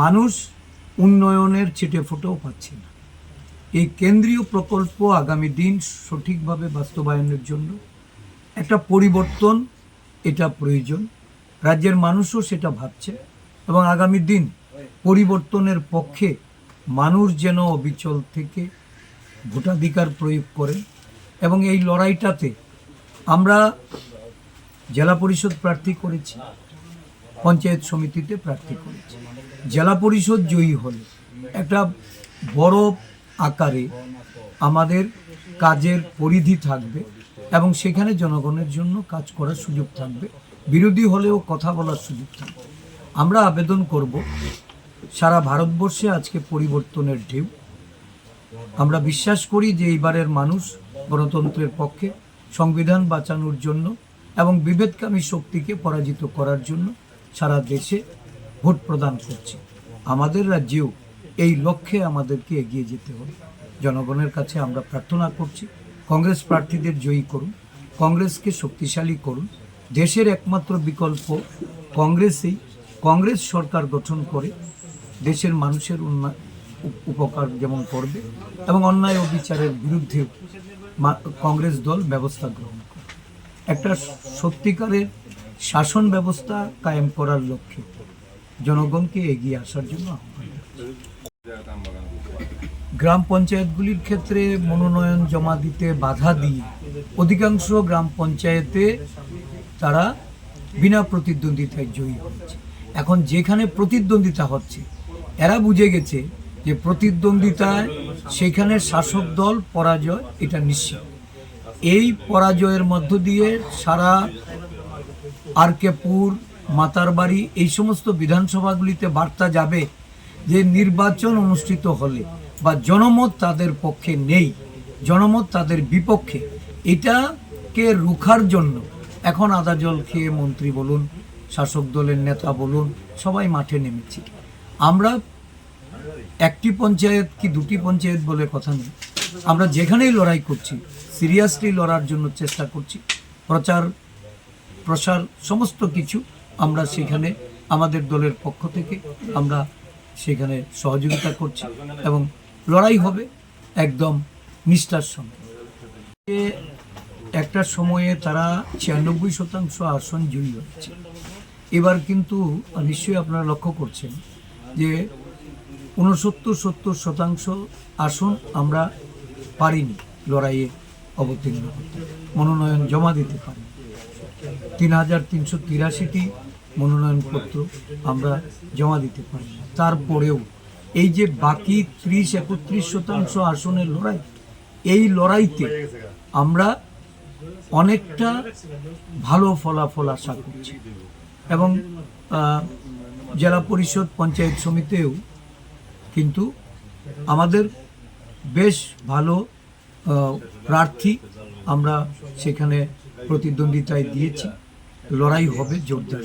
মানুষ উন্নয়নের ছিটে ফোটাও পাচ্ছে না। এই কেন্দ্রীয় প্রকল্প আগামী দিন সঠিকভাবে বাস্তবায়নের জন্য একটা পরিবর্তন এটা প্রয়োজন। রাজ্যের মানুষও সেটা ভাবছে এবং আগামী দিন পরিবর্তনের পক্ষে মানুষ যেন অবিচল থেকে ভোটাধিকার প্রয়োগ করে এবং এই লড়াইটাতে আমরা জেলা পরিষদ প্রার্থী করেছি। পঞ্চায়েত সমিতিতে প্রার্থী করেছি। জেলা পরিষদ জয়ী হলে। একটা বড় আকারে আমাদের কাজের পরিধি থাকবে এবং সেখানে জনগণের জন্য কাজ করার সুযোগ থাকবে। বিরোধী হলেও কথা বলার সুযোগ থাকবে। আমরা আবেদন করব, সারা ভারতবর্ষে আজকে পরিবর্তনের ঢেউ। আমরা বিশ্বাস করি যে এইবারের মানুষ গণতন্ত্রের পক্ষে, সংবিধান বাঁচানোর জন্য এবং বিভেদকামী শক্তিকে পরাজিত করার জন্য সারা দেশে ভোট প্রদান করছে। আমাদের রাজ্যেও এই লক্ষ্যে আমাদেরকে এগিয়ে যেতে হবে। জনগণের কাছে আমরা প্রার্থনা করছি, কংগ্রেস প্রার্থীদের জয়ী করুন, কংগ্রেসকে শক্তিশালী করুন। দেশের একমাত্র বিকল্প কংগ্রেসেই কংগ্রেস সরকার গঠন করে, দেশের মানুষের উন্নয়ন উপ- উপকার যেমন করবে এবং অন্যায় ও বিচারের বিরুদ্ধে মা- কংগ্রেস দল ব্যবস্থা গ্রহণ করবে। একটা সত্যিকারের শাসন ব্যবস্থা কায়েম করার লক্ষ্যে জনগণকে এগিয়ে আসার জন্য গ্রাম পঞ্চায়েতগুলির ক্ষেত্রে মনোনয়ন জমা দিতে বাধা দিয়ে অধিকাংশ গ্রাম পঞ্চায়েতে তারা বিনা প্রতিদ্বন্দ্বিতায় জয়ী হচ্ছে। এখন যেখানে প্রতিদ্বন্দ্বিতা হচ্ছে, এরা বুঝে গেছে যে প্রতিদ্বন্দ্বিতায় সেখানে শাসক দল পরাজয়, এটা নিশ্চিত। এই পরাজয়ের মধ্য দিয়ে সারা আরকেপুর, মাতারবাড়ি এই সমস্ত বিধানসভাগুলিতে বার্তা যাবে যে নির্বাচন অনুষ্ঠিত হলে বা জনমত তাদের পক্ষে নেই, জনমত তাদের বিপক্ষে। এটাকে রুখার জন্য এখন আদা জল খেয়ে মন্ত্রী বলুন, শাসক দলের নেতা বলুন, সবাই মাঠে নেমেছি। আমরা একটি পঞ্চায়েত কি দুটি পঞ্চায়েত বলে কথা নেই। আমরা যেখানেই লড়াই করছি, সিরিয়াসলি লড়ার জন্য চেষ্টা করছি। প্রচার প্রসার, সমস্ত কিছু আমরা সেখানে আমাদের দলের পক্ষ থেকে আমরা সেখানে সহযোগিতা করছি এবং লড়াই হবে একদম নিষ্ঠার সঙ্গে। একটা সময়ে তারা ছিয়ানব্বই শতাংশ আসন জয়ী হচ্ছে এবার কিন্তু নিশ্চয়ই আপনারা লক্ষ্য করছেন যে ঊনসত্তর, সত্তর শতাংশ আসন আমরা পারিনি লড়াইয়ে অবতীর্ণ হতে। মনোনয়ন জমা দিতে পারি তিন হাজার তিনশো তিরাশিটি মনোনয়নপত্র আমরা জমা দিতে পারি। তারপরেও এই যে বাকি ত্রিশ একত্রিশ শতাংশ আসনের লড়াই, এই লড়াইতে আমরা অনেকটা ভালো ফলাফল আশা করছি। এবং জেলা পরিষদ পঞ্চায়েত সমিতিও কিন্তু আমাদের বেশ ভালো প্রার্থী আমরা সেখানে প্রতিদ্বন্দ্বিতায় দিয়েছি। লড়াই হবে জোরদার